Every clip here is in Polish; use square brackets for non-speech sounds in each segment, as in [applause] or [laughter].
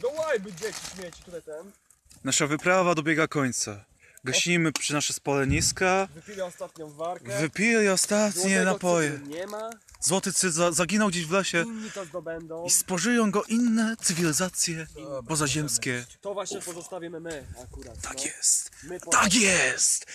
Do łajby dzieci śmieci, tutaj ten. Nasza wyprawa dobiega końca. Gasimy przy nasze spaleniska. Wypili ostatnią warkę. Wypili ostatnie Złotego napoje. Nie ma. Złoty za, zaginął gdzieś w lesie Inni to zdobędą. i spożyją go inne cywilizacje pozaziemskie. To właśnie pozostawimy my akurat. Tak no. jest. My po... Tak jest!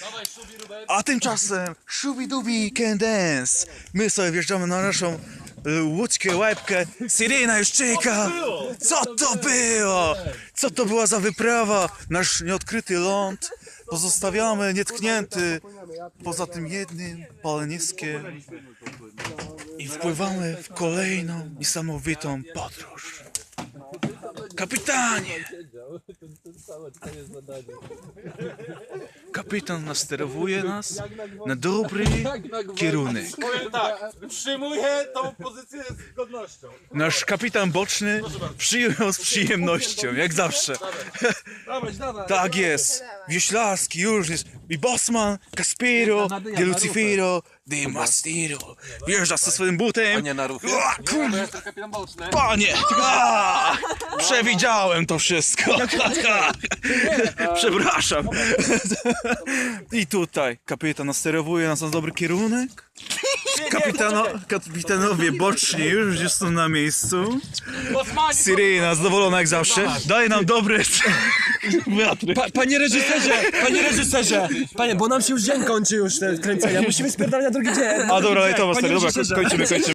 A tymczasem Shubi-Dubi Can Dance. My sobie wjeżdżamy na naszą y, łódźkę, łebkę. Sirena już czeka. Co to było? Co to była za wyprawa? Nasz nieodkryty ląd. Pozostawiamy nietknięty poza tym jednym paleniskiem. I wpływamy w kolejną niesamowitą podróż. Kapitanie! Kapitan nasterowuje nas na dobry [laughs] kierunek. Powiem tak, przyjmuję tą pozycję z godnością. Nasz kapitan boczny przyjął z przyjemnością, jak zawsze. [laughs] Dawaj, dawaj. Tak jest. Wioślarski już jest. I Bosman, Caspiro, De Lucifero, De Mastiro. Wjeżdża ze swoim butem. Nie na. Ua, boczny. panie! [laughs] A, przewidziałem to wszystko. [laughs] [laughs] Przepraszam. I tutaj kapitan nasterowuje nas na dobry kierunek. Kapitano, kapitanowie boczni już są na miejscu. Osmani, Syrena zadowolona jak zawsze. Daje nam dobre. Pa, panie reżyserze, panie reżyserze, panie, bo nam się już dzień kończy już te kręcenia, musimy spierdalać na drugi dzień. A dobra, was Panie dobra, kończymy, kończymy.